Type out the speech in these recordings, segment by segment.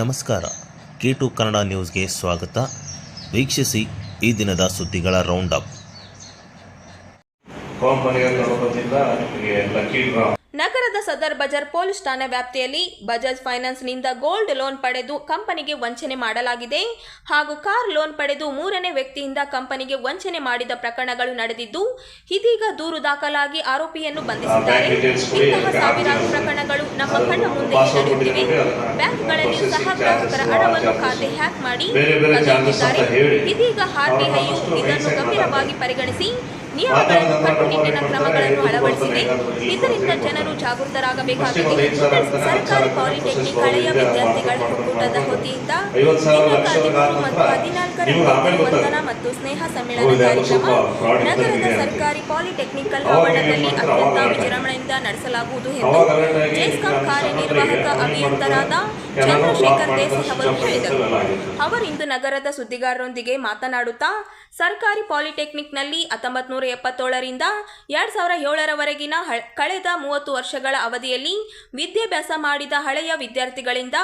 ನಮಸ್ಕಾರ. K to Kannada ನ್ಯೂಸ್ಗೆ ಸ್ವಾಗತ. ವೀಕ್ಷಿಸಿ ಈ ದಿನದ ಸುದ್ದಿಗಳ ರೌಂಡ್ ಅಪ್ ಕಂಪನಿಯ ಲಕ್ಕಿ ಡ್ರಾ ನಗರದ ಸದರ್ ಬಜಾರ್ ಪೊಲೀಸ್ ಠಾಣೆ ವ್ಯಾಪ್ತಿಯಲ್ಲಿ ಬಜಾಜ್ ಫೈನಾನ್ಸ್ನಿಂದ ಗೋಲ್ಡ್ ಲೋನ್ ಪಡೆದು ಕಂಪನಿಗೆ ವಂಚನೆ ಮಾಡಲಾಗಿದೆ. ಹಾಗೂ ಕಾರ್ ಲೋನ್ ಪಡೆದು ಮೂರನೇ ವ್ಯಕ್ತಿಯಿಂದ ಕಂಪನಿಗೆ ವಂಚನೆ ಮಾಡಿದ ಪ್ರಕರಣಗಳು ನಡೆದಿದ್ದು ಇದೀಗ ದೂರು ದಾಖಲಾಗಿ ಆರೋಪಿಯನ್ನು ಬಂಧಿಸಿದ್ದಾರೆ. ಇಂತಹ ಸಾವಿರಾರು ಪ್ರಕರಣಗಳು ನಮ್ಮ ಕಣ್ಣ ಮುಂದೆ ನಡೆಯುತ್ತಿವೆ. ಬ್ಯಾಂಕ್ಗಳಲ್ಲಿ ಸಹ ಗ್ರಾಹಕರ ಹಣವನ್ನು ಖಾತೆ ಹ್ಯಾಕ್ ಮಾಡಿ ಇದೀಗ ಆರ್ಬಿಐಯು ಇದನ್ನು ಗಂಭೀರವಾಗಿ ಪರಿಗಣಿಸಿ ನಿಯಮಗಳನ್ನು ಕಟ್ಟುನಿಟ್ಟಿನ ಕ್ರಮಗಳನ್ನು ಅಳವಡಿಸಿದೆ. ಇದರಿಂದ ಜನರು ಜಾಗೃತರಾಗಬೇಕಾಗಿದೆ. ಸರ್ಕಾರಿ ಪಾಲಿಟೆಕ್ನಿಕ್ ಹಳೆಯ ವಿದ್ಯಾರ್ಥಿಗಳ ಒಕ್ಕೂಟದ ವತಿಯಿಂದ ದಿನಾಂಕ ಹದಿಮೂರು ಮತ್ತು ಹದಿನಾಲ್ಕರ ವಂದನ ಮತ್ತು ಸ್ನೇಹ ಸಮ್ಮೇಳನ ಕಾರ್ಯಕ್ರಮ ನಗರದ ಸರ್ಕಾರಿ ಪಾಲಿಟೆಕ್ನಿಕಲ್ ಆವರಣದಲ್ಲಿ ಅತ್ಯಂತ ವಿಜೃಂಭಣೆಯಿಂದ ನಡೆಸಲಾಗುವುದು ಎಂದು ಜೆಸ್ಕಾಂ ಕಾರ್ಯನಿರ್ವಾಹಕ ಅಭಿಯಂತರಾದ ಚಂದ್ರಶೇಖರ್ ದೇಸಾಯಿ ಅವರು ಹೇಳಿದರು. ಅವರಿಂದು ನಗರದ ಸುದ್ದಿಗಾರರೊಂದಿಗೆ ಮಾತನಾಡುತ್ತಾ ಸರ್ಕಾರಿ ಪಾಲಿಟೆಕ್ನಿಕ್ನಲ್ಲಿ ಹತ್ತೊಂಬತ್ತು ನೂರ ಎಪ್ಪತ್ತೇಳರಿಂದ ಎರಡು ಸಾವಿರ ಏಳರವರೆಗಿನ ಕಳೆದ ಮೂವತ್ತು ವರ್ಷಗಳ ಅವಧಿಯಲ್ಲಿ ವಿದ್ಯಾಭ್ಯಾಸ ಮಾಡಿದ ಹಳೆಯ ವಿದ್ಯಾರ್ಥಿಗಳಿಂದ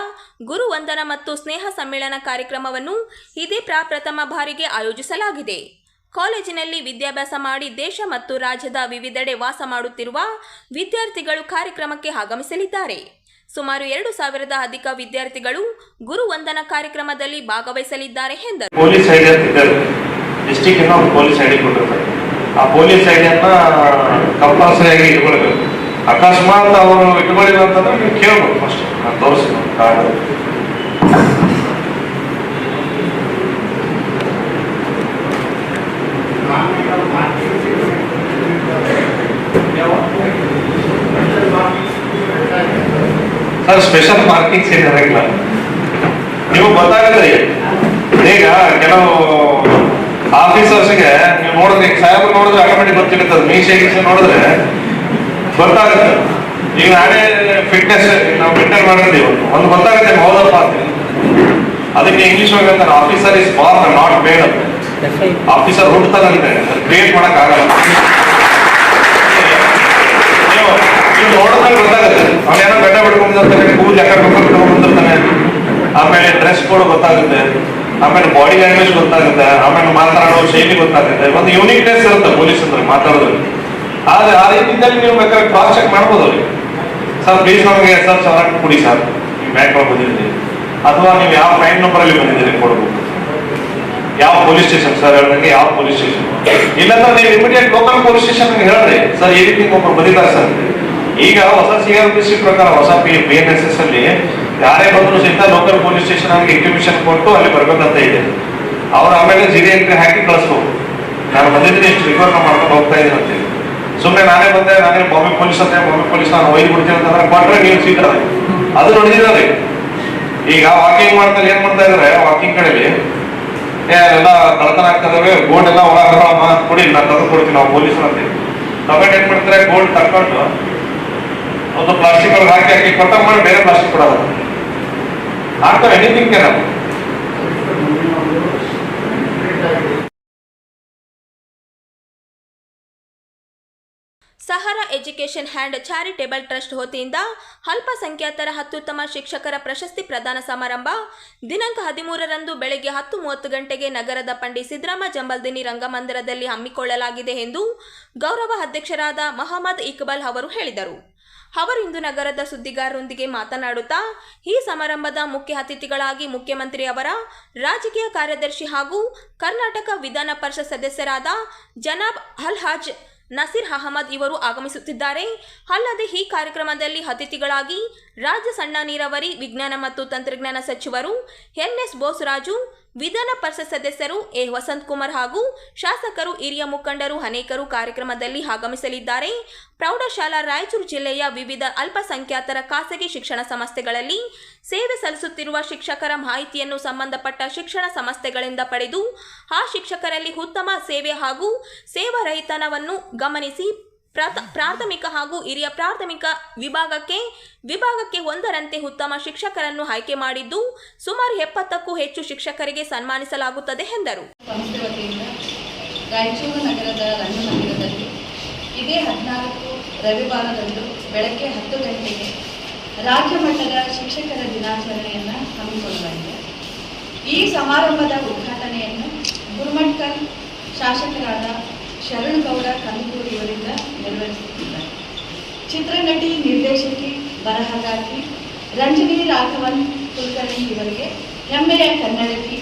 ಗುರುವಂದನ ಮತ್ತು ಸ್ನೇಹ ಸಮ್ಮೇಳನ ಕಾರ್ಯಕ್ರಮವನ್ನು ಇದೇ ಪ್ರಪ್ರಥಮ ಬಾರಿಗೆ ಆಯೋಜಿಸಲಾಗಿದೆ. ಕಾಲೇಜಿನಲ್ಲಿ ವಿದ್ಯಾಭ್ಯಾಸ ಮಾಡಿ ದೇಶ ಮತ್ತು ರಾಜ್ಯದ ವಿವಿಧೆಡೆ ವಾಸ ಮಾಡುತ್ತಿರುವ ವಿದ್ಯಾರ್ಥಿಗಳು ಕಾರ್ಯಕ್ರಮಕ್ಕೆ ಆಗಮಿಸಲಿದ್ದಾರೆ. ಸುಮಾರು ಎರಡು ಸಾವಿರದ ಅಧಿಕ ವಿದ್ಯಾರ್ಥಿಗಳು ಗುರುವಂದನ ಕಾರ್ಯಕ್ರಮದಲ್ಲಿ ಭಾಗವಹಿಸಲಿದ್ದಾರೆ ಎಂದರು. ಪೊಲೀಸ್ ಡಿಸ್ಟಿಕ್ ಪೊಲೀಸ್ ಐಡಿ ಕೊಟ್ಟಿರ್ತಾರೆ. ಆ ಪೊಲೀಸ್ ಐಡಿಯನ್ನ ಕಂಪಲ್ಸರಿ ಆಗಿ ಇಟ್ಕೊಳ್ಬೇಕು. ಅಕಸ್ಮಾತ್ ಅವರು ಇಟ್ಕೊಳ್ಳಿಲ್ಲ ಅಂತಂದ್ರೆ ನೀವು ಕೇಳ್ಬೇಕು ಫಸ್ಟ್. ನಾನು ತೋರಿಸ್ತೀನಿ. ಕಾರ್ಡ್ ಸರ್ ಸ್ಪೆಷಲ್ ಮಾರ್ಕಿಂಗ್ಸ್ ಏನು ನಿಮಗೆ ಗೊತ್ತಾಗದ್ರಿ ಈಗ. ಕೆಲವು ಆಫೀಸರ್ಸ್ಗೆ ನೀವು ನೋಡಿದ್ರೆ, ಈಗ ಸಾಹೇಬ್ರು ನೋಡಿದ್ರೆ ಆಟೋಮೆಟಿಕ್ ಗೊತ್ತಿರ್ತದೆ ಮೀಸೆ ಗೀಸೆ ನೋಡಿದ್ರೆ ಗೊತ್ತಾಗುತ್ತೆ. ಈಗ ನಾನೇ ಫಿಟ್ನೆಸ್ ನಾವು ಮೇಂಟೈನ್ ಮಾಡಿರ್ತೀವಿ ಒಂದು ಗೊತ್ತಾಗುತ್ತೆ ಹೌದಪ್ಪ ಅಂತ. ಅದಕ್ಕೆ ಇಂಗ್ಲಿಷ್ ಒಳಗೆ ಆಫೀಸರ್ ಇಸ್ ಬಾರ್ ನಾಟ್ ಬೇಡ ಆಫೀಸರ್ ಹುಡ್ತಾನಂತೆ ಕ್ರಿಯೇಟ್ ಮಾಡಕ್ ಆಗಲ್ಲ. ನೀವು ನೋಡಿದ್ರೆ ಗೊತ್ತಾಗುತ್ತೆ. ಅವನೇನೋ ಗಡ್ಡ ಬಿಡ್ಕೊಂಡಿರ್ತಾನೆ ಕೂದಲು ಯಾಕೆ ಬಂದಿರ್ತಾನೆ ಆಮೇಲೆ ಡ್ರೆಸ್ ಕೋಡ್ ಗೊತ್ತಾಗುತ್ತೆ. ಆಮೇಲೆ ಬಾಡಿ ಲ್ಯಾಂಗ್ವೇಜ್ ಗೊತ್ತಾಗುತ್ತೆ. ಆಮೇಲೆ ಮಾತಾಡೋ ಶೈಲಿ ಗೊತ್ತಾಗುತ್ತೆ. ಒಂದು ಯೂನಿಕ್ನೆಸ್ ಇರುತ್ತೆ ಪೊಲೀಸ್ ಅಂದ್ರೆ ಮಾತಾಡೋದ್ರಲ್ಲಿ. ಆದ್ರೆ ಆ ರೀತಿಯಲ್ಲಿ ನೀವು ಬೇಕಾದ್ರೆ ಕ್ರಾಸ್ ಚೆಕ್ ಮಾಡ್ಬೋದು ಸರ್ ಪ್ಲೀಸ್ ನಮಗೆ ಸರ್ ಚೆನ್ನಾಗಿ ಕೊಡಿ ಸರ್ ನೀವು ಬ್ಯಾಂಕ್ ಬಂದಿದ್ದೀರಿ ಅಥವಾ ನೀವು ಯಾವ ಕ್ರೈಮ್ ನಂಬರ್ ಅಲ್ಲಿ ಬಂದಿದ್ದೀರಿ ಕೊಡ್ಬೋದು. ಯಾವ ಪೊಲೀಸ್ ಸ್ಟೇಷನ್ ಸರ್ ಹೇಳಿದಂಗೆ ಯಾವ ಪೊಲೀಸ್ ಸ್ಟೇಷನ್ ಇಲ್ಲಾಂದ್ರೆ ನೀವು ಇಮಿಡಿಯೇಟ್ ಲೋಕಲ್ ಪೊಲೀಸ್ ಸ್ಟೇಷನ್ ಹೇಳ್ರಿ. ಸರ್, ಈ ರೀತಿ ಒಬ್ಬರು ಬಂದಿದ್ದಾರೆ ಸರ್ ಈಗ ಹೊಸ ಸಿ ಆರ್ ಪಿ ಸಿ ಪ್ರಕಾರ ಹೊಸ P B N S S ಅಲ್ಲಿ ಯಾರೇ ಬಂದ್ರು ಸಹಿತ ಲೋಕಲ್ ಪೊಲೀಸ್ ಸ್ಟೇಷನ್ ಅವ್ರಿಗೆ ಎಕ್ಸಿಬಿಷನ್ ಕೊಟ್ಟು ಅಲ್ಲಿ ಬರ್ಬೇಕಂತ ಇದೆ. ಅವ್ರು ಆಮೇಲೆ ಜಿಡಿ ಎಂಟ್ರಿ ಹಾಕಿ ಕಳಿಸ್ಬೋದು ನಾನು ಬಂದಿದ್ದೀನಿ, ಇಷ್ಟು ರಿಕವರ್ ಮಾಡ್ಕೊಂಡು ಹೋಗ್ತಾ ಇದ್ದೀನಿ ಅಂತೇಳಿ ಸುಮ್ಮನೆ ನಾನೇ ಬಂದೆ, ನಾನೇ ಬಾಂಬೆ ಪೊಲೀಸ್ ಅಂತ ಬಾಂಬೆ ಪೊಲೀಸ್ ನಾನು ಒಯ್ದು ಬಿಡ್ತೀನಿ ಅಂತಂದ್ರೆ ಕೊಟ್ಟರೆ ನೀವು ಸಿಗ್ತಾರೆ ಅದು ನೋಡಿದಿದ್ದಾರೆ ಈಗ ವಾಕಿಂಗ್ ಮಾಡ್ತಾರೆ, ಏನ್ ಮಾಡ್ತಾ ಇದಾರೆ? ವಾಕಿಂಗ್ ಕಡೆಲಿ ಎಲ್ಲ ಕಳತನ ಆಗ್ತದವೆ ಗೋಲ್ಡ್ ಎಲ್ಲ ಒಳಗಮ್ಮ ಕೊಡಿ, ನಾನು ತಂದು ಕೊಡ್ತೀನಿ ನಾವು ಪೊಲೀಸರು ಅಂತ ತಗೊಂಡು ಏನ್ ಮಾಡ್ತಾರೆ? ಗೋಲ್ಡ್ ತಕೊಂಡು ಒಂದು ಪ್ಲಾಸ್ಟಿಕ್ ಒಳಗೆ ಹಾಕಿ ಹಾಕಿ ಕೊಟ್ಟ ಮಾಡಿ ಬೇರೆ ಪ್ಲಾಸ್ಟಿಕ್ ಕೊಡೋದು. ಆಗ್ತವೆ anything ಕೆನ Sahara education hand charitable trust ವತಿಯಿಂದ ಅಲ್ಪಸಂಖ್ಯಾತರ ಅತ್ಯುತ್ತಮ ಶಿಕ್ಷಕರ ಪ್ರಶಸ್ತಿ ಪ್ರದಾನ ಸಮಾರಂಭ ದಿನಾಂಕ ಹದಿಮೂರರಂದು ಬೆಳಗ್ಗೆ ಹತ್ತು ಮೂವತ್ತು ಗಂಟೆಗೆ ನಗರದ ಪಂಡಿ ಸಿದ್ದರಾಮ ಜಂಬಲ್ದಿನಿ ರಂಗಮಂದಿರದಲ್ಲಿ ಹಮ್ಮಿಕೊಳ್ಳಲಾಗಿದೆ ಎಂದು ಗೌರವ ಅಧ್ಯಕ್ಷರಾದ ಮಹಮ್ಮದ್ ಇಕ್ಬಾಲ್ ಅವರು ಹೇಳಿದರು. ಅವರಿಂದು ನಗರದ ಸುದ್ದಿಗಾರರೊಂದಿಗೆ ಮಾತನಾಡುತ್ತಾ, ಈ ಸಮಾರಂಭದ ಮುಖ್ಯ ಅತಿಥಿಗಳಾಗಿ ಮುಖ್ಯಮಂತ್ರಿ ಅವರ ರಾಜಕೀಯ ಕಾರ್ಯದರ್ಶಿ ಹಾಗೂ ಕರ್ನಾಟಕ ವಿಧಾನ ಪರಿಷತ್ ಸದಸ್ಯರಾದ ಜನಾಬ್ ಅಲ್ಹಾಜ್ ನಸೀರ್ ಅಹಮದ್ ಇವರು ಆಗಮಿಸುತ್ತಿದ್ದಾರೆ. ಅಲ್ಲದೆ ಈ ಕಾರ್ಯಕ್ರಮದಲ್ಲಿ ಅತಿಥಿಗಳಾಗಿ ರಾಜ್ಯ ಸಣ್ಣ ನೀರಾವರಿ ವಿಜ್ಞಾನ ಮತ್ತು ತಂತ್ರಜ್ಞಾನ ಸಚಿವರು ಎನ್ಎಸ್ ಬೋಸರಾಜು ವಿಧಾನ ಪರಿಷತ್ ಸದಸ್ಯರು ಎ. ವಸಂತ್ ಕುಮಾರ್ ಹಾಗೂ ಶಾಸಕರು ಹಿರಿಯ ಮುಖಂಡರು ಅನೇಕರು ಕಾರ್ಯಕ್ರಮದಲ್ಲಿ ಆಗಮಿಸಲಿದ್ದಾರೆ. ಪ್ರೌಢಶಾಲಾ ರಾಯಚೂರು ಜಿಲ್ಲೆಯ ವಿವಿಧ ಅಲ್ಪಸಂಖ್ಯಾತರ ಖಾಸಗಿ ಶಿಕ್ಷಣ ಸಂಸ್ಥೆಗಳಲ್ಲಿ ಸೇವೆ ಸಲ್ಲಿಸುತ್ತಿರುವ ಶಿಕ್ಷಕರ ಮಾಹಿತಿಯನ್ನು ಸಂಬಂಧಪಟ್ಟ ಶಿಕ್ಷಣ ಸಂಸ್ಥೆಗಳಿಂದ ಪಡೆದು ಆ ಶಿಕ್ಷಕರಲ್ಲಿ ಉತ್ತಮ ಸೇವೆ ಹಾಗೂ ಸೇವಾರಹಿತನವನ್ನು ಗಮನಿಸಿ ಪ್ರಾಥ, ಪ್ರಾಥಮಿಕ ಹಾಗೂ ಹಿರಿಯ ಪ್ರಾಥಮಿಕ ವಿಭಾಗಕ್ಕೆ ವಿಭಾಗಕ್ಕೆ ಒಂದರಂತೆ ಉತ್ತಮ ಶಿಕ್ಷಕರನ್ನು ಆಯ್ಕೆ ಮಾಡಿದ್ದು, ಸುಮಾರು ಎಪ್ಪತ್ತಕ್ಕೂ ಹೆಚ್ಚು ಶಿಕ್ಷಕರಿಗೆ ಸನ್ಮಾನಿಸಲಾಗುತ್ತದೆ ಎಂದರು. ರಾಯಚೂರು ನಗರದ ರಂಗಮಂದಿರದಲ್ಲಿ ಇದೇ ಹದಿನಾಲ್ಕು ರವಿವಾರದಂದು ಬೆಳಗ್ಗೆ ಹತ್ತು ಗಂಟೆಗೆ ರಾಜ್ಯ ಮಟ್ಟದ ಶಿಕ್ಷಕರ ದಿನಾಚರಣೆಯನ್ನು ಹಮ್ಮಿಕೊಳ್ಳಲಾಗಿದೆ. ಈ ಸಮಾರಂಭದ ಉದ್ಘಾಟನೆಯನ್ನು ಗುರುಮಟ್ಕಲ್ ಶಾಸಕರಾದ ಶರಣಗೌಡ ಕಂದೂರು ಇವರಿಂದ ನೆರವೇರಿಸುತ್ತಿದ್ದಾರೆ. ಚಿತ್ರನಟಿ ನಿರ್ದೇಶಕಿ ಬರಹಗಾರ್ತಿ ರಂಜನಿ ರಾಘವನ್ ಕುಲಕರ್ಣಿ ಇವರಿಗೆ ಹೆಮ್ಮೆಯ ಕನ್ನಡಕ್ಕೆ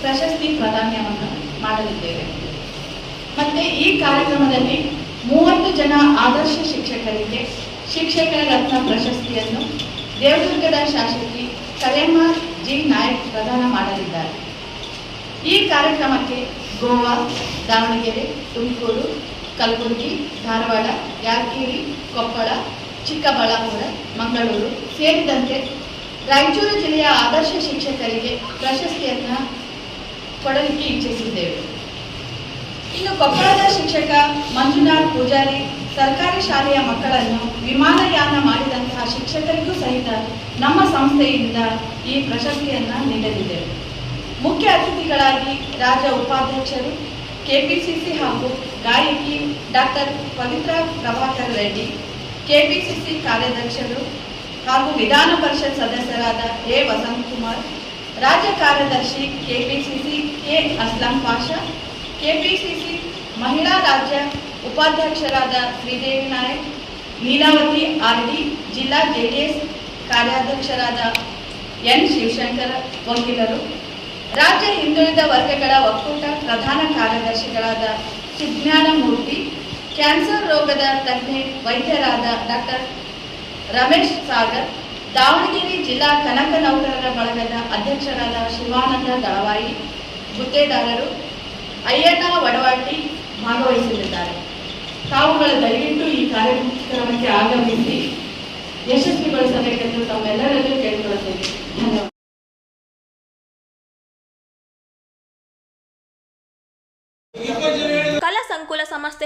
ಪ್ರಶಸ್ತಿ ಪ್ರದಾನವನ್ನು ಮಾಡಲಿದ್ದೇವೆ. ಮತ್ತೆ ಈ ಕಾರ್ಯಕ್ರಮದಲ್ಲಿ ಮೂವತ್ತು ಜನ ಆದರ್ಶ ಶಿಕ್ಷಕರಿಗೆ ಶಿಕ್ಷಕರ ರತ್ನ ಪ್ರಶಸ್ತಿಯನ್ನು ದೇವದುರ್ಗದ ಶಾಸಕಿ ಕರೆಮ್ಮ ಜಿ ನಾಯಕ್ ಪ್ರದಾನ ಮಾಡಲಿದ್ದಾರೆ. ಈ ಕಾರ್ಯಕ್ರಮಕ್ಕೆ ಗೋವಾ, ದಾವಣಗೆರೆ, ತುಮಕೂರು, ಕಲಬುರಗಿ, ಧಾರವಾಡ, ಯಾದಗಿರಿ, ಕೊಪ್ಪಳ, ಚಿಕ್ಕಬಳ್ಳಾಪುರ, ಮಂಗಳೂರು ಸೇರಿದಂತೆ ರಾಯಚೂರು ಜಿಲ್ಲೆಯ ಆದರ್ಶ ಶಿಕ್ಷಕರಿಗೆ ಪ್ರಶಸ್ತಿಯನ್ನು ಕೊಡಲಿಕ್ಕೆ ಇಚ್ಛಿಸಿದ್ದೇವೆ. ಇನ್ನು ಕೊಪ್ಪಳದ ಶಿಕ್ಷಕ ಮಂಜುನಾಥ್ ಪೂಜಾರಿ ಸರ್ಕಾರಿ ಶಾಲೆಯ ಮಕ್ಕಳನ್ನು ವಿಮಾನಯಾನ ಮಾಡಿದಂತಹ ಶಿಕ್ಷಕರಿಗೂ ಸಹಿತ ನಮ್ಮ ಸಂಸ್ಥೆಯಿಂದ ಈ ಪ್ರಶಸ್ತಿಯನ್ನು ನೀಡಲಿದ್ದೇವೆ. ಮುಖ್ಯ ಅತಿಥಿಗಳಾಗಿ ರಾಜ್ಯ ಉಪಾಧ್ಯಕ್ಷರು ಕೆಪಿಸಿಸಿ ಹಾಗೂ ಗಾಯಕಿ ಡಾಕ್ಟರ್ ಪವಿತ್ರ ಪ್ರಭಾಕರ್ ರೆಡ್ಡಿ, ಕೆಪಿಸಿಸಿ ಕಾರ್ಯಾಧ್ಯಕ್ಷರು ಹಾಗೂ ವಿಧಾನ ಪರಿಷತ್ ಸದಸ್ಯರಾದ ಎ ವಸಂತ್ ಕುಮಾರ್ ರಾಜ್ಯ ಕಾರ್ಯದರ್ಶಿ KPCC K Aslam Pasha, KPCC ಮಹಿಳಾ ರಾಜ್ಯ ಉಪಾಧ್ಯಕ್ಷರಾದ ಶ್ರೀದೇವಿ ನಾಯಕ್ ನೀಲಾವತಿ ಆರ್ಡಿ ಜಿಲ್ಲಾ ಜೆಡಿಎಸ್ ಕಾರ್ಯಾಧ್ಯಕ್ಷರಾದ ಎನ್ ಶಿವಶಂಕರ, ವಕೀಲರು ರಾಜ್ಯ ಹಿಂದುಳಿದ ವರ್ಗಗಳ ಒಕ್ಕೂಟ ಪ್ರಧಾನ ಕಾರ್ಯದರ್ಶಿಗಳಾದ ಸುಜ್ಞಾನ ಮೂರ್ತಿ ಕ್ಯಾನ್ಸರ್ ರೋಗದ ತಜ್ಞೆ ವೈದ್ಯರಾದ ಡಾಕ್ಟರ್ ರಮೇಶ್ ಸಾಗರ್, ದಾವಣಗೆರೆ ಜಿಲ್ಲಾ ಕನಕ ನೌಕರರ ಬಳಗದ ಅಧ್ಯಕ್ಷರಾದ ಶಿವಾನಂದ ದಳವಾಯಿ ಗುತ್ತೇದಾರರು ಅಯ್ಯಣ್ಣ ವಡವಾಟಿ ಭಾಗವಹಿಸಲಿದ್ದಾರೆ. ತಾವುಗಳ ದಯವಿಟ್ಟು ಈ ಕಾರ್ಯಕ್ರಮಕ್ಕೆ ಆಗಮಿಸಿ, ಯಶಸ್ವಿಗೊಳಿಸಬೇಕೆಂದು ತಮ್ಮೆಲ್ಲರಲ್ಲೂ ಕೇಳಿಕೊಳ್ಳುತ್ತೇವೆ ಧನ್ಯವಾದ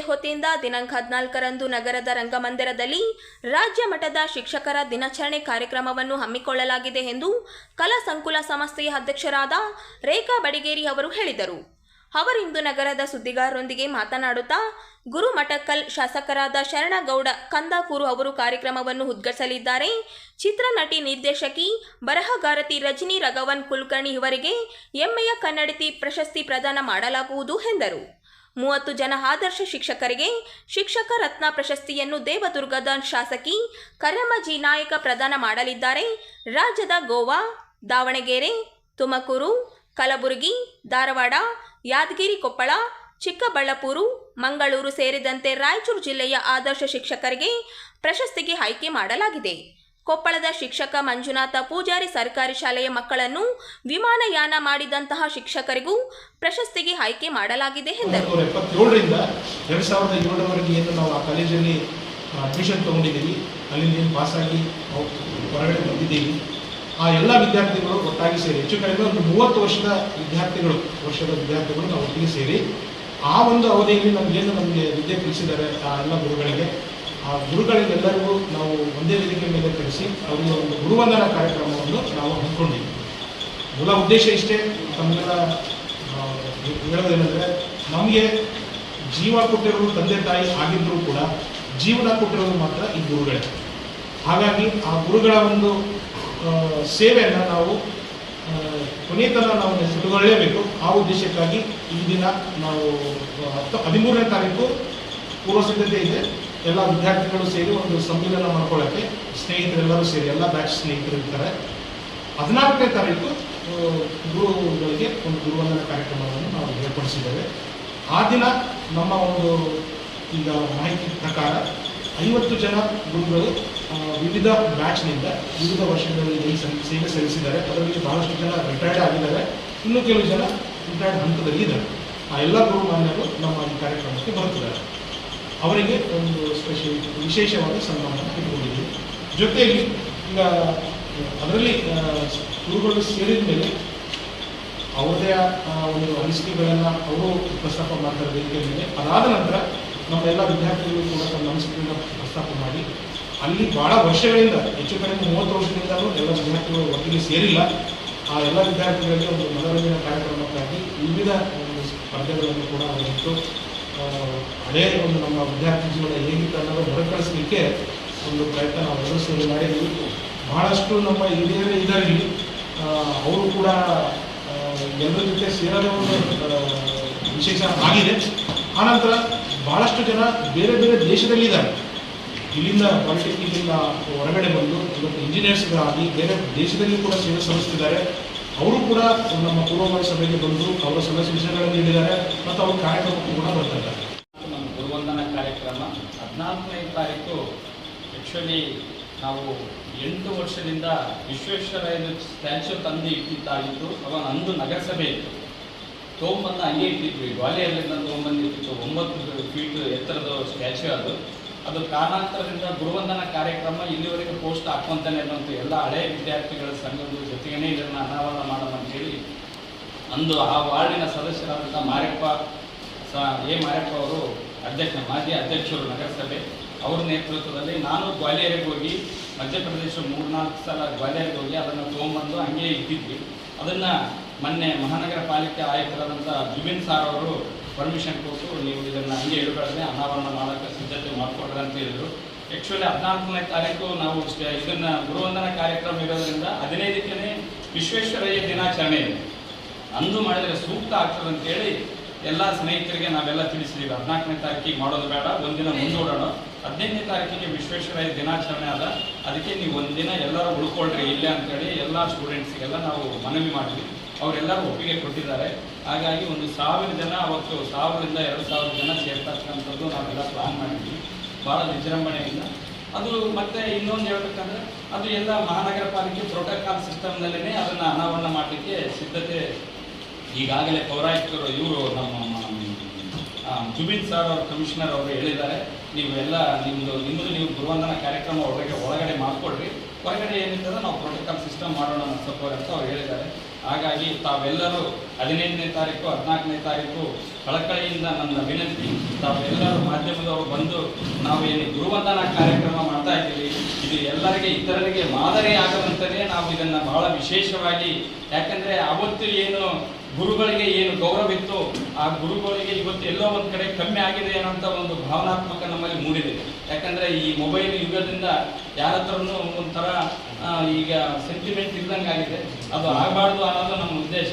ಸಂಸ್ಥೆ ವತಿಯಿಂದ ದಿನಾಂಕ ಹದಿನಾಲ್ಕರಂದು ನಗರದ ರಂಗಮಂದಿರದಲ್ಲಿ ರಾಜ್ಯ ಮಟ್ಟದ ಶಿಕ್ಷಕರ ದಿನಾಚರಣೆ ಕಾರ್ಯಕ್ರಮವನ್ನು ಹಮ್ಮಿಕೊಳ್ಳಲಾಗಿದೆ ಎಂದು ಕಲಾ ಸಂಕುಲ ಸಂಸ್ಥೆಯ ಅಧ್ಯಕ್ಷರಾದ ರೇಖಾ ಬಡಿಗೇರಿ ಅವರು ಹೇಳಿದರು. ಅವರಿಂದು ನಗರದ ಸುದ್ದಿಗಾರರೊಂದಿಗೆ ಮಾತನಾಡುತ್ತಾ ಗುರುಮಠಕಲ್ ಶಾಸಕರಾದ ಶರಣಗೌಡ ಕಂದಾಕೂರು ಅವರು ಕಾರ್ಯಕ್ರಮವನ್ನು ಉದ್ಘಾಟಿಸಲಿದ್ದಾರೆ. ಚಿತ್ರನಟಿ ನಿರ್ದೇಶಕಿ ಬರಹಗಾರತಿ ರಜನಿ ರಘವನ್ ಕುಲಕರ್ಣಿ ಇವರಿಗೆ ಎಮ್ಮೆಯ ಕನ್ನಡತಿ ಪ್ರಶಸ್ತಿ ಪ್ರದಾನ ಮಾಡಲಾಗುವುದು ಎಂದರು. ಮೂವತ್ತು ಜನ ಆದರ್ಶ ಶಿಕ್ಷಕರಿಗೆ ಶಿಕ್ಷಕ ರತ್ನ ಪ್ರಶಸ್ತಿಯನ್ನು ದೇವದುರ್ಗದ ಶಾಸಕಿ ಕರಮಜಿ ನಾಯಕ ಪ್ರದಾನ ಮಾಡಲಿದ್ದಾರೆ. ರಾಜ್ಯದ ಗೋವಾ, ದಾವಣಗೆರೆ, ತುಮಕೂರು, ಕಲಬುರಗಿ, ಧಾರವಾಡ, ಯಾದಗಿರಿ, ಕೊಪ್ಪಳ, ಚಿಕ್ಕಬಳ್ಳಾಪುರ, ಮಂಗಳೂರು ಸೇರಿದಂತೆ ರಾಯಚೂರು ಜಿಲ್ಲೆಯ ಆದರ್ಶ ಶಿಕ್ಷಕರಿಗೆ ಪ್ರಶಸ್ತಿಗೆ ಆಯ್ಕೆ ಮಾಡಲಾಗಿದೆ. ಕೊಪ್ಪಳದ ಶಿಕ್ಷಕ ಮಂಜುನಾಥ ಪೂಜಾರಿ ಸರ್ಕಾರಿ ಶಾಲೆಯ ಮಕ್ಕಳನ್ನು ವಿಮಾನಯಾನ ಮಾಡಿದಂತಹ ಶಿಕ್ಷಕರಿಗೂ ಪ್ರಶಸ್ತಿಗೆ ಆಯ್ಕೆ ಮಾಡಲಾಗಿದೆ ಎಂದರು. ಎಪ್ಪತ್ತೇಳರಿಂದ ಎರಡು ಸಾವಿರದ ಏಳರವರೆಗೆ ಏನು ನಾವು ಆ ಕಾಲೇಜಲ್ಲಿ ಅಡ್ಮಿಷನ್ ತಗೊಂಡಿದ್ದೀವಿ, ಅಲ್ಲಿಂದ ಏನು ಪಾಸಾಗಿ ಹೊರಗಡೆ ಬಂದಿದ್ದೀವಿ. ಆ ಎಲ್ಲ ವಿದ್ಯಾರ್ಥಿಗಳು ಒಟ್ಟಾಗಿ ಸೇರಿ, ಹೆಚ್ಚು ಕಡಿಮೆ ಒಂದು ಮೂವತ್ತು ವರ್ಷದ ವಿದ್ಯಾರ್ಥಿಗಳು ವರ್ಷದ ವಿದ್ಯಾರ್ಥಿಗಳು ನಾವು ಒಟ್ಟಿಗೆ ಸೇರಿ, ಆ ಒಂದು ಅವಧಿಯಲ್ಲಿ ನಮಗೇನು ನಮಗೆ ವಿದ್ಯೆ ಕಲಿಸಿದ್ದಾರೆ ಆ ಎಲ್ಲ ಗುರುಗಳಿಗೆ ಆ ಗುರುಗಳಿಗೆಲ್ಲರಿಗೂ ನಾವು ಒಂದೇ ವೇದಿಕೆ ಮೇಲೆ ಕರೆಸಿ ಅವರಿಗೆ ಒಂದು ಗುರುವಂದನ ಕಾರ್ಯಕ್ರಮವನ್ನು ನಾವು ಹಮ್ಮಿಕೊಂಡಿದ್ದೀವಿ ಮೂಲ ಉದ್ದೇಶ ಇಷ್ಟೇ, ತಮ್ಮೆಲ್ಲ ಹೇಳೋದೇನೆಂದರೆ ನಮಗೆ ಜೀವ ಕೊಟ್ಟಿರೋರು ತಂದೆ ತಾಯಿ ಆಗಿದ್ದರೂ ಕೂಡ ಜೀವನ ಕೊಟ್ಟಿರೋದು ಮಾತ್ರ ಈ ಗುರುಗಳೇ. ಹಾಗಾಗಿ ಆ ಗುರುಗಳ ಒಂದು ಸೇವೆಯನ್ನು ನಾವು ಕೊನೆತನ ನಾವು ನೆಲೆಸಿಕೊಳ್ಳಲೇಬೇಕು ಆ ಉದ್ದೇಶಕ್ಕಾಗಿ ಈ ದಿನ ನಾವು ಹತ್ತು ಹದಿಮೂರನೇ ತಾರೀಕು ಪೂರ್ವ ಸಿದ್ಧತೆ ಇದೆ. ಎಲ್ಲ ವಿದ್ಯಾರ್ಥಿಗಳು ಸೇರಿ ಒಂದು ಸಮ್ಮಿಲನ ಮಾಡ್ಕೊಳ್ಳೋಕ್ಕೆ ಸ್ನೇಹಿತರೆಲ್ಲರೂ ಸೇರಿ, ಎಲ್ಲ ಬ್ಯಾಚ್ ಸ್ನೇಹಿತರು ಇರ್ತಾರೆ. ಹದಿನಾಲ್ಕನೇ ತಾರೀಕು ಗುರುಗಳಿಗೆ ಒಂದು ಗುರುವಂದನ ಕಾರ್ಯಕ್ರಮವನ್ನು ನಾವು ಏರ್ಪಡಿಸಿದ್ದೇವೆ. ಆ ದಿನ ನಮ್ಮ ಒಂದು ಈಗ ಮಾಹಿತಿ ಪ್ರಕಾರ ಐವತ್ತು ಜನ ಗುರುಗಳು ವಿವಿಧ ಬ್ಯಾಚ್ನಿಂದ ವಿವಿಧ ವರ್ಷಗಳಲ್ಲಿ ಸೇವೆ ಸಲ್ಲಿಸಿದ್ದಾರೆ. ಅದರಲ್ಲಿ ಬಹಳಷ್ಟು ಜನ ರಿಟೈರ್ಡ್ ಆಗಿದ್ದಾರೆ. ಇನ್ನೂ ಕೆಲವು ಜನ ರಿಟೈರ್ಡ್ ಹಂತದಲ್ಲಿ ಇದ್ದಾರೆ. ಆ ಎಲ್ಲ ಗುರು ಮಾನ್ಯರು ನಮ್ಮ ಈ ಕಾರ್ಯಕ್ರಮಕ್ಕೆ ಬರುತ್ತಿದ್ದಾರೆ. ಅವರಿಗೆ ಒಂದು ಸ್ಪೆಷಲ್ ವಿಶೇಷವಾದ ಸನ್ಮಾನ ಇಟ್ಕೊಂಡಿದ್ದೀವಿ ಜೊತೆಗೆ ಈಗ, ಅದರಲ್ಲಿ ಗುರುಗಳು ಸೇರಿದ ಮೇಲೆ ಅವರದೇ ಒಂದು ಅನಿಸಿಕೆಗಳನ್ನು ಅವರು ಪ್ರಸ್ತಾಪ ಮಾಡ್ತಾರೆ ವೇದಿಕೆ ಮೇಲೆ. ಅದಾದ ನಂತರ ನಮ್ಮ ಎಲ್ಲ ವಿದ್ಯಾರ್ಥಿಗಳು ಕೂಡ ತಮ್ಮ ಅನಿಸಿಕೆಗಳನ್ನ ಪ್ರಸ್ತಾಪ ಮಾಡಿ, ಅಲ್ಲಿ ಬಹಳ ವರ್ಷಗಳಿಂದ, ಹೆಚ್ಚು ಕಡಿಮೆ ಮೂವತ್ತು ವರ್ಷದಿಂದಲೂ ಎಲ್ಲ ವಿದ್ಯಾರ್ಥಿಗಳು ಒಟ್ಟಿಗೆ ಸೇರಿಲ್ಲ. ಆ ಎಲ್ಲ ವಿದ್ಯಾರ್ಥಿಗಳಿಗೆ ಒಂದು ಮನೋರಂಜನಾ ಕಾರ್ಯಕ್ರಮಕ್ಕಾಗಿ ವಿವಿಧ ಒಂದು ಸ್ಪರ್ಧೆಗಳನ್ನು ಕೂಡ ಅವರಿಟ್ಟು ಹಳೆಯ ಒಂದು ನಮ್ಮ ವಿದ್ಯಾರ್ಥಿ ಜೀವನ ಹೇಗಿತ್ತು ಅನ್ನೋದು ಹೊರಕಳಿಸಲಿಕ್ಕೆ ಒಂದು ಪ್ರಯತ್ನ ನಾವು ಎಲ್ಲರೂ ಮಾಡಿದ್ವಿ ಬಹಳಷ್ಟು ನಮ್ಮ ಹಿರಿಯರು ಇದರಲ್ಲಿ ಅವರು ಕೂಡ ಎಲ್ಲರ ಜೊತೆ ಸೇರೋದೇ ಒಂದು ವಿಶೇಷ ಆಗಿದೆ. ಆನಂತರ ಬಹಳಷ್ಟು ಜನ ಬೇರೆ ಬೇರೆ ದೇಶದಲ್ಲಿದ್ದಾರೆ. ಇಲ್ಲಿಂದ ಪಾಲಿಟೆಕ್ನಿಕ್ಕಿಂದ ಹೊರಗಡೆ ಬಂದು, ಇವತ್ತು ಇಂಜಿನಿಯರ್ಸ್ಗಳಾಗಿ ಬೇರೆ ದೇಶದಲ್ಲಿ ಕೂಡ ಸೇವೆ ಸಲ್ಲಿಸ್ತಿದ್ದಾರೆ. ಅವರು ಕೂಡ ನಮ್ಮ ಪೂರ್ವಭಾವಿ ಸಭೆಗೆ ಬಂದು ಅವರ ಸಲಹೆ ವಿಷಯಗಳನ್ನು ನೀಡಿದ್ದಾರೆ ಮತ್ತು ಅವ್ರ ಕಾರ್ಯಕ್ರಮಕ್ಕೂ ಕೂಡ ಬರ್ತಾರೆ. ನಮ್ಮ ಗುರುವಂದನ ಕಾರ್ಯಕ್ರಮ ಹದಿನಾಲ್ಕನೇ ತಾರೀಕು ಆ್ಯಕ್ಚುಲಿ ನಾವು ಎಂಟು ವರ್ಷದಿಂದ ವಿಶ್ವೇಶ್ವರಯ್ಯ ಸ್ಟ್ಯಾಚ್ಯೂ ತಂದು ಇಟ್ಟಿದ್ದಾಗಿತ್ತು ಅವಾಗ ಅಂದು ನಗರಸಭೆ ಇತ್ತು. ತೊಗೊಂಬಂದು ಹಂಗೆ ಇಟ್ಟಿದ್ವಿ. ಗ್ವಾಲಿಯರ್ಲಿಂದ ತೊಗೊಂಬಂದು ಇಟ್ಟಿತ್ತು ಒಂಬತ್ತು ಫೀಟ್ ಎತ್ತರದ ಸ್ಟ್ಯಾಚ್ಯೂ ಅದು. ಅದು ಕಾರಣಾಂತರದಿಂದ ಗುರುವಂದನ ಕಾರ್ಯಕ್ರಮ ಇಲ್ಲಿವರೆಗೆ ಪೋಸ್ಟ್ ಹಾಕ್ಕೊಂತಾನೆ ಬಂತು ಎಲ್ಲ ಹಳೆ ವಿದ್ಯಾರ್ಥಿಗಳ ಸಂಘದ ಜೊತೆಗೇ ಇದನ್ನು ಅನಾವರಣ ಮಾಡೋಣ ಅಂತೇಳಿ ಅಂದು ಆ ವಾರ್ಡಿನ ಸದಸ್ಯರಾದಂಥ ಮಾರಪ್ಪ ಸ, ಎ ಮಾರಪ್ಪ ಅವರು ಅಧ್ಯಕ್ಷ, ಮಾಜಿ ಅಧ್ಯಕ್ಷರು ನಗರಸಭೆ, ಅವರ ನೇತೃತ್ವದಲ್ಲಿ ನಾನು ಗ್ವಾಲಿಯರಿಗೆ ಹೋಗಿ ಮಧ್ಯಪ್ರದೇಶ ಮೂರ್ನಾಲ್ಕು ಸಲ ಗ್ವಾಲಿಯರಿಗೆ ಹೋಗಿ ಅದನ್ನು ತೊಗೊಂಬಂದು ಹಂಗೆ ಇದ್ದಿದ್ವಿ. ಅದನ್ನು ಮೊನ್ನೆ ಮಹಾನಗರ ಪಾಲಿಕೆ ಆಯುಕ್ತರಾದಂಥ ಜುಬಿನ್ ಸಾರ್ ಅವರು ಪರ್ಮಿಷನ್ ಕೊಟ್ಟು ನೀವು ಇದನ್ನು ಹಂಗೆ ಇಡಬಾರ್ದೆ ಅನಾವರಣ ಮಾಡೋಕ್ಕೆ ಸಿದ್ಧತೆ ಮಾಡಿಕೊಡ್ರಿ ಅಂತ ಹೇಳಿದರು. ಆ್ಯಕ್ಚುಲಿ ಹದಿನಾಲ್ಕನೇ ತಾರೀಕು ನಾವು ಇದನ್ನು ಗುರುವಂದನ ಕಾರ್ಯಕ್ರಮ ಇರೋದ್ರಿಂದ ಹದಿನೈದಕ್ಕೇ ವಿಶ್ವೇಶ್ವರಯ್ಯ ದಿನಾಚರಣೆ ಇದೆ. ಅಂದು ಮಾಡಿದರೆ ಸೂಕ್ತ ಆಗ್ತದೆ ಅಂತೇಳಿ ಎಲ್ಲ ಸ್ನೇಹಿತರಿಗೆ ನಾವೆಲ್ಲ ತಿಳಿಸಿದ್ದೀವಿ ಹದಿನಾಲ್ಕನೇ ತಾರೀಕಿಗೆ ಮಾಡೋದು ಬೇಡ, ಒಂದಿನ ಮುಂದೂಡೋಣ. ಹದಿನೈದನೇ ತಾರೀಕಿಗೆ ವಿಶ್ವೇಶ್ವರಯ್ಯ ದಿನಾಚರಣೆ ಅದ. ಅದಕ್ಕೆ ನೀವು ಒಂದಿನ ಎಲ್ಲರೂ ಉಳ್ಕೊಳ್ರಿ ಇಲ್ಲೇ ಅಂತೇಳಿ ಎಲ್ಲ ಸ್ಟೂಡೆಂಟ್ಸಿಗೆಲ್ಲ ನಾವು ಮನವಿ ಮಾಡಿದ್ವಿ. ಅವರೆಲ್ಲರೂ ಒಪ್ಪಿಗೆ ಕೊಟ್ಟಿದ್ದಾರೆ. ಹಾಗಾಗಿ ಒಂದು ಸಾವಿರ ಜನ ಅವತ್ತು ಸಾವಿರದಿಂದ ಎರಡು ಸಾವಿರ ಜನ ಸೇರ್ತಕ್ಕಂಥದ್ದು ನಾವೆಲ್ಲ ಪ್ಲಾನ್ ಮಾಡಿದ್ವಿ. ಭಾಳ ವಿಜೃಂಭಣೆಯಿಂದ. ಅದು ಮತ್ತೆ ಇನ್ನೊಂದು ಹೇಳ್ಬೇಕಂದ್ರೆ, ಅದು ಎಲ್ಲ ಮಹಾನಗರ ಪಾಲಿಕೆ ಪ್ರೋಟೋಕಾಲ್ ಸಿಸ್ಟಮ್ನಲ್ಲೇ ಅದನ್ನು ಅನಾವರಣ ಮಾಡಲಿಕ್ಕೆ ಸಿದ್ಧತೆ ಈಗಾಗಲೇ ಪೌರಾಯುಕ್ತರು, ಇವರು ನಮ್ಮ ಜುಬಿನ್ ಸರ್ ಅವರು ಕಮಿಷನರ್ ಅವರು ಹೇಳಿದ್ದಾರೆ. ನೀವು ಎಲ್ಲ ನಿಮ್ಮದು ನಿಮ್ಮದು ನೀವು ಗುರುವಂದನ ಕಾರ್ಯಕ್ರಮ ಒಳಗೆ, ಒಳಗಡೆ ಮಾಡಿಕೊಡ್ರಿ ಹೊರಗಡೆ ಏನಿರ್ತದೆ ನಾವು ಪ್ರೋಟೋಕಾಲ್ ಸಿಸ್ಟಮ್ ಮಾಡೋಣ ಸಪೋರ್ ಅಂತ ಅವ್ರು ಹೇಳಿದ್ದಾರೆ. ಹಾಗಾಗಿ ತಾವೆಲ್ಲರೂ ಹದಿನೆಂಟನೇ ತಾರೀಕು, ಹದಿನಾಲ್ಕನೇ ತಾರೀಕು ಕಳಕಳಿಯಿಂದ ನನ್ನ ವಿನಂತಿ, ತಾವೆಲ್ಲರೂ ಮಾಧ್ಯಮದವರು ಬಂದು ನಾವು ಏನು ಗುರುವಂದನ ಕಾರ್ಯಕ್ರಮ ಮಾಡ್ತಾ ಇದ್ದೀವಿ. ಇದು ಎಲ್ಲರಿಗೆ ಇತರರಿಗೆ ಮಾದರಿ ಆಗುವಂತಲೇ ನಾವು ಇದನ್ನು ಬಹಳ ವಿಶೇಷವಾಗಿ, ಯಾಕಂದರೆ ಅವತ್ತು ಏನು ಗುರುಗಳಿಗೆ ಏನು ಗೌರವ ಇತ್ತು, ಆ ಗುರುಗಳಿಗೆ ಇವತ್ತು ಎಲ್ಲೋ ಒಂದು ಕಡೆ ಕಮ್ಮಿ ಆಗಿದೆ ಅನ್ನೋಂಥ ಒಂದು ಭಾವನಾತ್ಮಕ ನಮ್ಮಲ್ಲಿ ಮೂಡಿದೆ. ಯಾಕಂದರೆ ಈ ಮೊಬೈಲ್ ಯುಗದಿಂದ ಯಾರ ಹತ್ರನೂ ಒಂಥರ ಈಗ ಸೆಂಟಿಮೆಂಟ್ ಇದ್ದಂಗೆ ಆಗಿದೆ. ಅದು ಆಗಬಾರ್ದು ಅನ್ನೋದು ನಮ್ಮ ಉದ್ದೇಶ.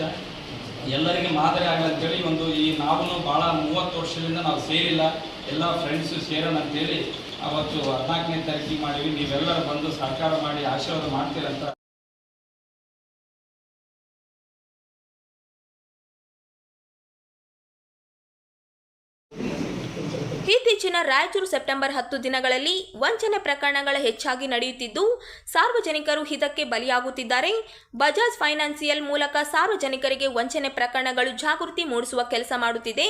ಎಲ್ಲರಿಗೆ ಮಾದರಿ ಆಗಲಿ ಅಂತೇಳಿ ಒಂದು ಈ ನಾವು ಭಾಳ ಮೂವತ್ತು ವರ್ಷದಿಂದ ನಾವು ಸೇರಿಲ್ಲ. ಎಲ್ಲ ಫ್ರೆಂಡ್ಸು ಸೇರೋಣ ಅಂತೇಳಿ ಅವತ್ತು ಹದಿನಾಲ್ಕನೇ ತಾರೀಕಿಗೆ ಮಾಡಿವಿ. ನೀವೆಲ್ಲರೂ ಬಂದು ಸಹಕಾರ ಮಾಡಿ ಆಶೀರ್ವಾದ ಮಾಡ್ತೀರಂತ ಇತ್ತೀಚಿನ ರಾಯಚೂರು ಸೆಪ್ಟೆಂಬರ್ ಹತ್ತು ದಿನಗಳಲ್ಲಿ ವಂಚನೆ ಪ್ರಕರಣಗಳ ಹೆಚ್ಚಾಗಿ ನಡೆಯುತ್ತಿದ್ದು, ಸಾರ್ವಜನಿಕರು ಇದಕ್ಕೆ ಬಲಿಯಾಗುತ್ತಿದ್ದಾರೆ. ಬಜಾಜ್ ಫೈನಾನ್ಸಿಯಲ್ ಮೂಲಕ ಸಾರ್ವಜನಿಕರಿಗೆ ವಂಚನೆ ಪ್ರಕರಣಗಳು ಜಾಗೃತಿ ಮೂಡಿಸುವ ಕೆಲಸ ಮಾಡುತ್ತಿದೆ.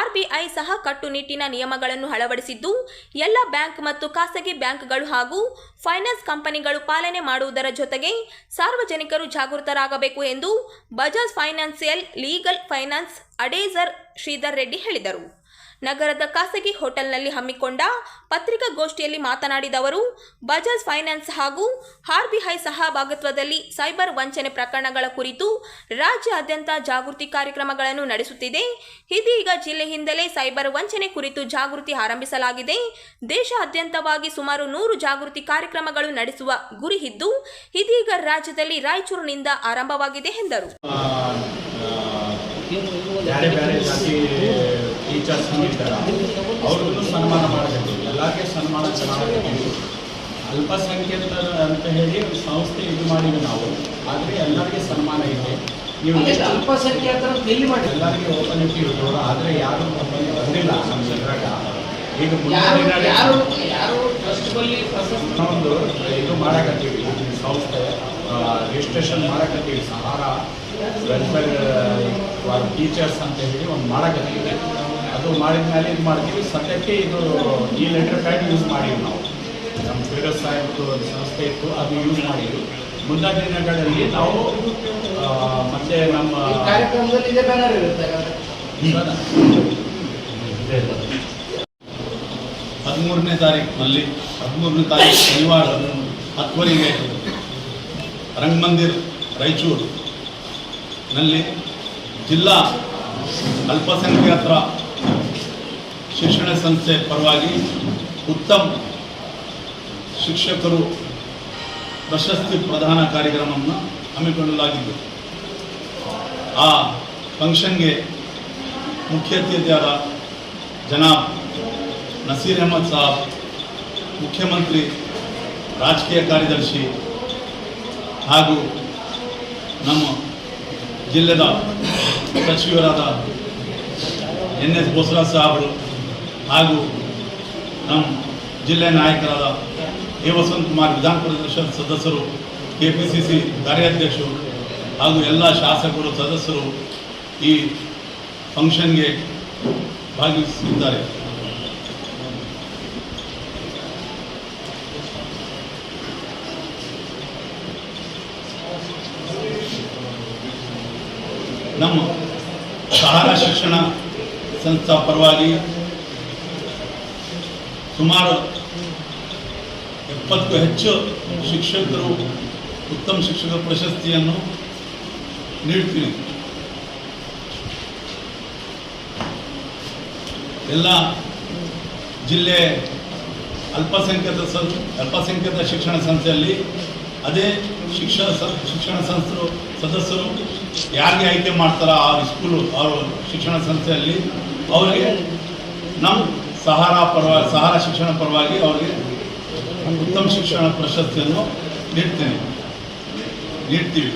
ಆರ್ಬಿಐ ಸಹ ಕಟ್ಟುನಿಟ್ಟಿನ ನಿಯಮಗಳನ್ನು ಅಳವಡಿಸಿದ್ದು, ಎಲ್ಲ ಬ್ಯಾಂಕ್ ಮತ್ತು ಖಾಸಗಿ ಬ್ಯಾಂಕ್ಗಳು ಹಾಗೂ ಫೈನಾನ್ಸ್ ಕಂಪನಿಗಳು ಪಾಲನೆ ಮಾಡುವುದರ ಜೊತೆಗೆ ಸಾರ್ವಜನಿಕರು ಜಾಗೃತರಾಗಬೇಕು ಎಂದು Bajaj financial legal finance advisor Sridhar Reddy ಹೇಳಿದರು. ನಗರದ ಖಾಸಗಿ ಹೋಟೆಲ್ನಲ್ಲಿ ಹಮ್ಮಿಕೊಂಡ ಪತ್ರಿಕಾಗೋಷ್ಠಿಯಲ್ಲಿ ಮಾತನಾಡಿದ ಅವರು, ಬಜಾಜ್ ಫೈನಾನ್ಸ್ ಹಾಗೂ ಆರ್ಬಿಐ ಸಹಭಾಗಿತ್ವದಲ್ಲಿ ಸೈಬರ್ ವಂಚನೆ ಪ್ರಕರಣಗಳ ಕುರಿತು ರಾಜ್ಯಾದ್ಯಂತ ಜಾಗೃತಿ ಕಾರ್ಯಕ್ರಮಗಳನ್ನು ನಡೆಸುತ್ತಿದೆ. ಇದೀಗ ಜಿಲ್ಲೆಯಿಂದಲೇ ಸೈಬರ್ ವಂಚನೆ ಕುರಿತು ಜಾಗೃತಿ ಆರಂಭಿಸಲಾಗಿದೆ. ದೇಶಾದ್ಯಂತವಾಗಿ ಸುಮಾರು ನೂರು ಜಾಗೃತಿ ಕಾರ್ಯಕ್ರಮಗಳು ನಡೆಸುವ ಗುರಿ ಇದ್ದು, ಇದೀಗ ರಾಜ್ಯದಲ್ಲಿ ರಾಯಚೂರಿನಿಂದ ಆರಂಭವಾಗಿದೆ ಎಂದರು. ಇದ್ದಾರೆ ಅವ್ರಿಗೂ ಸನ್ಮಾನ ಮಾಡಬೇಕು. ಎಲ್ಲರಿಗೆ ಸನ್ಮಾನ ಚೆನ್ನಾಗಿ ಅಲ್ಪಸಂಖ್ಯಾತರ ಅಂತ ಹೇಳಿ ಒಂದು ಸಂಸ್ಥೆ ಇದು ಮಾಡಿದ್ವಿ ನಾವು. ಆದರೆ ಎಲ್ಲರಿಗೆ ಸನ್ಮಾನ ಇದೆ. ನೀವು ಅಲ್ಪಸಂಖ್ಯಾತರ ಎಲ್ಲಿ ಮಾಡಿ. ಎಲ್ಲರಿಗೆ ಓಪನ್ ಇಟ್ಟಿದ್ರು ಆದರೆ ಯಾರು ನಮ್ಮಲ್ಲಿ ಬಂದಿಲ್ಲ ನಮ್ಮ ಜನರಾಗ. ಈಗ ಯಾರು ಪ್ರಶಸ್ತಿ ಇದು ಮಾಡಕತ್ತೀವಿ. ಸಂಸ್ಥೆ ರಿಜಿಸ್ಟ್ರೇಷನ್ ಮಾಡಕತ್ತೀವಿ. ಸಹಾರ ವೆಲ್ಫೇರ್ ಫಾರ್ ಟೀಚರ್ಸ್ ಅಂತ ಹೇಳಿ ಒಂದು ಮಾಡಕತ್ತೀವಿ. ಅದು ಮಾಡಿದ ಮೇಲೆ ಇದು ಮಾಡ್ತೀವಿ. ಸದ್ಯಕ್ಕೆ ಇದು ಈ ಲೆಟರ್ ಪ್ಯಾಡ್ ಯೂಸ್ ಮಾಡಿವಿ ನಾವು. ನಮ್ಮ ಫಿರೋಜ್ ಸಾಹೇಬ್ದು ಒಂದು ಸಂಸ್ಥೆ ಇತ್ತು ಅದು ಯೂಸ್ ಮಾಡಿದ್ವಿ. ಮುಂದಿನ ದಿನಗಳಲ್ಲಿ ನಾವು ಮತ್ತೆ ನಮ್ಮ ಈ ಕಾರ್ಯಕ್ರಮದಲ್ಲಿ ಇದೇ ಬ್ಯಾನರ್ ಇರುತ್ತೆ ಹದಿಮೂರನೇ ತಾರೀಕಿನಲ್ಲಿ ಹದಿಮೂರನೇ ತಾರೀಕು ಶನಿವಾರ ಹತ್ತುವರೆಗೆ ರಂಗಮಂದಿರ್ ರಾಯಚೂರು ನಲ್ಲಿ ಜಿಲ್ಲಾ ಅಲ್ಪಸಂಖ್ಯಾತರ ಶಿಕ್ಷಣ ಸಂಸ್ಥೆ ಪರವಾಗಿ ಉತ್ತಮ ಶಿಕ್ಷಕರು ಪ್ರಶಸ್ತಿ ಪ್ರದಾನ ಕಾರ್ಯಕ್ರಮವನ್ನು ಹಮ್ಮಿಕೊಳ್ಳಲಾಗಿದೆ ಆ ಫಂಕ್ಷನ್ಗೆ ಮುಖ್ಯ ಅತಿಥಿಯಾದ ಜನಾಬ್ ನಸೀರ್ ಅಹಮದ್ ಸಾಬ್, ಮುಖ್ಯಮಂತ್ರಿ ರಾಜಕೀಯ ಕಾರ್ಯದರ್ಶಿ ಹಾಗೂ ನಮ್ಮ ಜಿಲ್ಲೆದ ಸಚಿವರಾದ ಎನ್ ಎಸ್ ಬೋಸರಾಜ್ ಸಾಹೇಬರು ಹಾಗೂ ನಮ್ಮ ಜಿಲ್ಲೆ ನಾಯಕರಾದ ಎ ವಸಂತ್ ಕುಮಾರ್ ವಿಧಾನ ಪರಿಷತ್ ಸದಸ್ಯರು ಕೆ ಪಿ ಸಿ ಸಿ ಕಾರ್ಯಾಧ್ಯಕ್ಷರು ಹಾಗೂ ಎಲ್ಲ ಶಾಸಕರು, ಸದಸ್ಯರು ಈ ಫಂಕ್ಷನ್ಗೆ ಭಾಗವಹಿಸಿದ್ದಾರೆ ನಮ್ಮ ಸಹಾರ ಶಿಕ್ಷಣ ಸಂಸ್ಥಾ ಪರವಾಗಿ ಸುಮಾರು ಎಪ್ಪತ್ತು ಹೆಚ್ಚು ಶಿಕ್ಷಕರು ಉತ್ತಮ ಶಿಕ್ಷಕ ಪ್ರಶಸ್ತಿಯನ್ನು ನೀಡ್ತೀನಿ ಎಲ್ಲ ಜಿಲ್ಲೆ ಅಲ್ಪಸಂಖ್ಯಾತ ಸಂ ಅಲ್ಪಸಂಖ್ಯಾತ ಶಿಕ್ಷಣ ಸಂಸ್ಥೆಯಲ್ಲಿ ಅದೇ ಶಿಕ್ಷಣ ಶಿಕ್ಷಣ ಸಂಸ್ಥರು, ಸದಸ್ಯರು ಯಾರಿಗೆ ಆಯ್ಕೆ ಮಾಡ್ತಾರೋ ಆ ಸ್ಕೂಲು ಅವ್ರ ಶಿಕ್ಷಣ ಸಂಸ್ಥೆಯಲ್ಲಿ ಅವರಿಗೆ ನಮ್ಮ ಸಹಾರ ಪರವಾಗಿ ಸಹಾರ ಶಿಕ್ಷಣ ಪರವಾಗಿ ಅವರಿಗೆ ಉತ್ತಮ ಶಿಕ್ಷಣ ಪ್ರಶಸ್ತಿಯನ್ನು ನೀಡ್ತೇನೆ. ನೀಡ್ತೀವಿ.